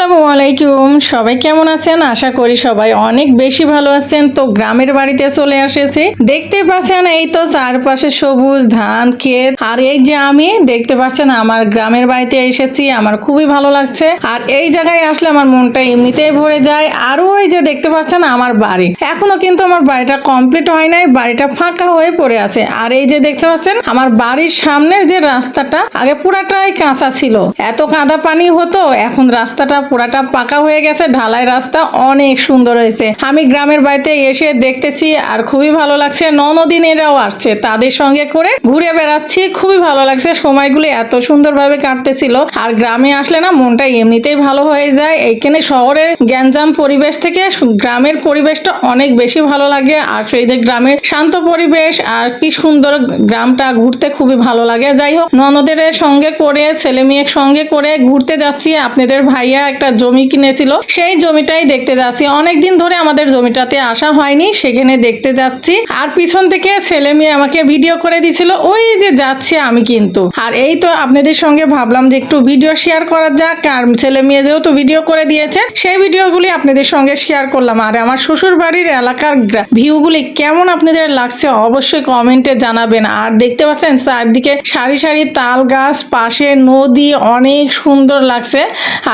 আলাইকুম। সবাই কেমন আছেন? আশা করি সবাই অনেক বেশি ভালো আছেন। তো গ্রামের বাড়িতে চলে এসেছি। দেখতে পাচ্ছেন এই তো চারপাশে সবুজ ধান, ক্ষেত। আর এই যে আমি, দেখতে পাচ্ছেন আমার গ্রামের বাড়িতে এসেছি। আমার খুবই ভালো লাগছে। আর এই জায়গায় আসলে আমার মনটা এমনিতেই ভরে যায়। আরও ওই যে দেখতে পাচ্ছেন আমার বাড়ি। এখনও কিন্তু আমার বাড়িটা কমপ্লিট হয় নাই। বাড়িটা ফাঁকা হয়ে পড়ে আছে। আর এই যে দেখতে পাচ্ছেন আমার বাড়ির সামনের যে রাস্তাটা, আগে পুরাটাই কাঁচা ছিল। এত কাদা পানি হতো, এখন রাস্তাটা পুরাটা পাকা হয়ে গেছে, ঢালাই রাস্তা অনেক সুন্দর হয়েছে। আমি গ্রামের বাড়িতে এসে দেখতেছি আর খুবই ভালো লাগছে ননদিনেরাও আসছে। তাদের সঙ্গে করে ঘুরে বেড়াচ্ছি, খুবই ভালো লাগছে। সময়গুলো এত সুন্দরভাবে কাটতেছিল আর গ্রামে আসলে না মনটা এমনিতেই ভালো হয়ে যায়। এইখানে শহরের গ্যাঞ্জাম পরিবেশ থেকে গ্রামের পরিবেশটা অনেক বেশি ভালো লাগে আর সেই যে গ্রামের শান্ত পরিবেশ আর কি সুন্দর গ্রামটা ঘুরতে খুবই ভালো লাগে। যাই হোক, ননদের সঙ্গে করে, ছেলে মেয়ের সঙ্গে করে ঘুরতে যাচ্ছি। আপনাদের ভাইয়া একটা জমি কিনেছিল, সেই জমিটাই দেখতে যাচ্ছি। অনেকদিন ধরে আমাদের জমিটাতে আসা হয়নি, সেখানে দেখতে যাচ্ছি। আর পিছন থেকে ছেলে মেয়ে আমাকে ভিডিও করে দিছিল ওই যে যাচ্ছে আমি কিন্তু। আর এই তো আপনাদের সঙ্গে ভাবলাম যে একটু ভিডিও শেয়ার করা যাক, আর ছেলে মেয়ে যেহেতু ভিডিও করে দিয়েছে, সেই ভিডিওগুলি আপনাদের সঙ্গে শেয়ার করলাম। আর আমার শ্বশুর বাড়ির এলাকার ভিউগুলি কেমন আপনাদের লাগছে অবশ্যই কমেন্টে জানাবেন। আর দেখতে পাচ্ছেন, চারদিকে সারি সারি তাল গাছ, পাশে নদী, অনেক সুন্দর লাগছে।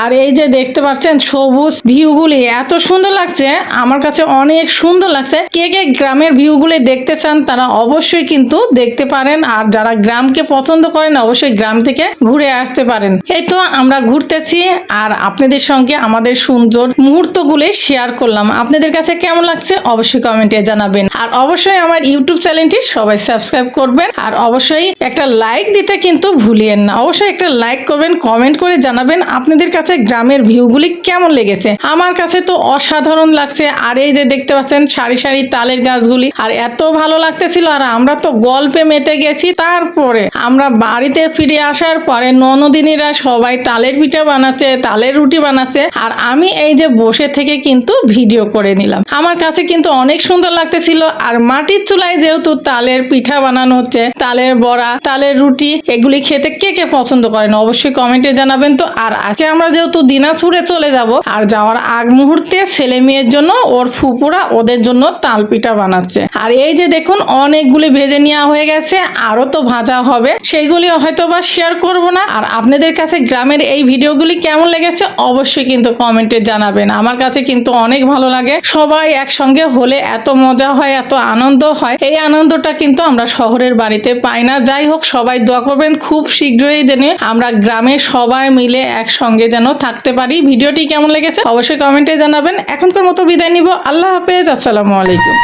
আর এই যে দেখতে পাচ্ছেন সবুজ ভিউগুলি, এত সুন্দর লাগছে। আমার কাছে অনেক সুন্দর লাগছে। কে কে গ্রামের ভিউগুলি দেখতে চান তারা অবশ্যই কিন্তু দেখতে পারেন। আর যারা গ্রামকে পছন্দ করেন, অবশ্যই গ্রাম থেকে ঘুরে আসতে পারেন। এই তো আমরা ঘুরতেছি আর আপনাদের সঙ্গে আমাদের সুন্দর মুহূর্তগুলি শেয়ার করলাম। আপনাদের কাছে কেমন লাগছে অবশ্যই কমেন্টে জানাবেন। আর অবশ্যই আমার ইউটিউব চ্যানেলটি সবাই সাবস্ক্রাইব করবেন। আর অবশ্যই একটা লাইক দিতে কিন্তু ভুলিয়েন না। অবশ্যই একটা লাইক করবেন কমেন্ট করে জানাবেন আপনাদের কাছে গ্রামের ভিউগুলি কেমন লেগেছে? আমার কাছে তো অসাধারণ লাগছে। আর এই যে দেখতে পাচ্ছেন সারি সারি তালের গাছগুলি, আর এত ভালো লাগতেছিল। আর আমরা তো গল্পে মেতে গেছি তারপরে। আমরা বাড়িতে ফিরে আসার পরে ননদিনীরা সবাই তালের পিঠা বানাচ্ছে, তালের রুটি বানাচ্ছে, আর আমি এই যে বসে থেকে কিন্তু ভিডিও করে নিলাম। আমার কাছে কিন্তু অনেক সুন্দর লাগতেছিল। আর মাটির চুলায় যেহেতু তালের পিঠা বানানো হচ্ছে, তালের বড়া, তালের রুটি, এগুলি খেতে কে কে পছন্দ করেন? অবশ্যই কমেন্টে জানাবেন তো। আর আজকে আমরা যেহেতু দিনাজপুরে চলে যাব। আর যাওয়ার আগ মুহূর্তে ছেলে মেয়ের জন্য ওর ফুপুরা ওদের জন্য তাল পিঠা বানাচ্ছে। আর এই যে দেখুন, অনেকগুলি ভেজে নেওয়া হয়ে গেছে আরও তো ভাজা হবে। সেইগুলি হয়তো বা শেয়ার করব না। আর আপনাদের কাছে গ্রামের এই ভিডিওগুলি কেমন লেগেছে অবশ্যই কিন্তু কমেন্টে জানাবেন। আমার কাছে কিন্তু অনেক ভালো লাগে। সবাই একসঙ্গে হলে এত মজা হয়, এত আনন্দ হয়। এই আনন্দটা কিন্তু আমরা শহরের বাড়িতে পাই না। যাই হোক, সবাই দোয়া করবেন। খুব শীঘ্রই যেন আমরা গ্রামে সবাই মিলে একসঙ্গে যেন থাকতে পারি। ভিডিওটি কেমন লেগেছে অবশ্যই কমেন্টে জানাবেন। এখনকার মতো বিদায় নিব। আল্লাহ হাফেজ। আসসালামু আলাইকুম।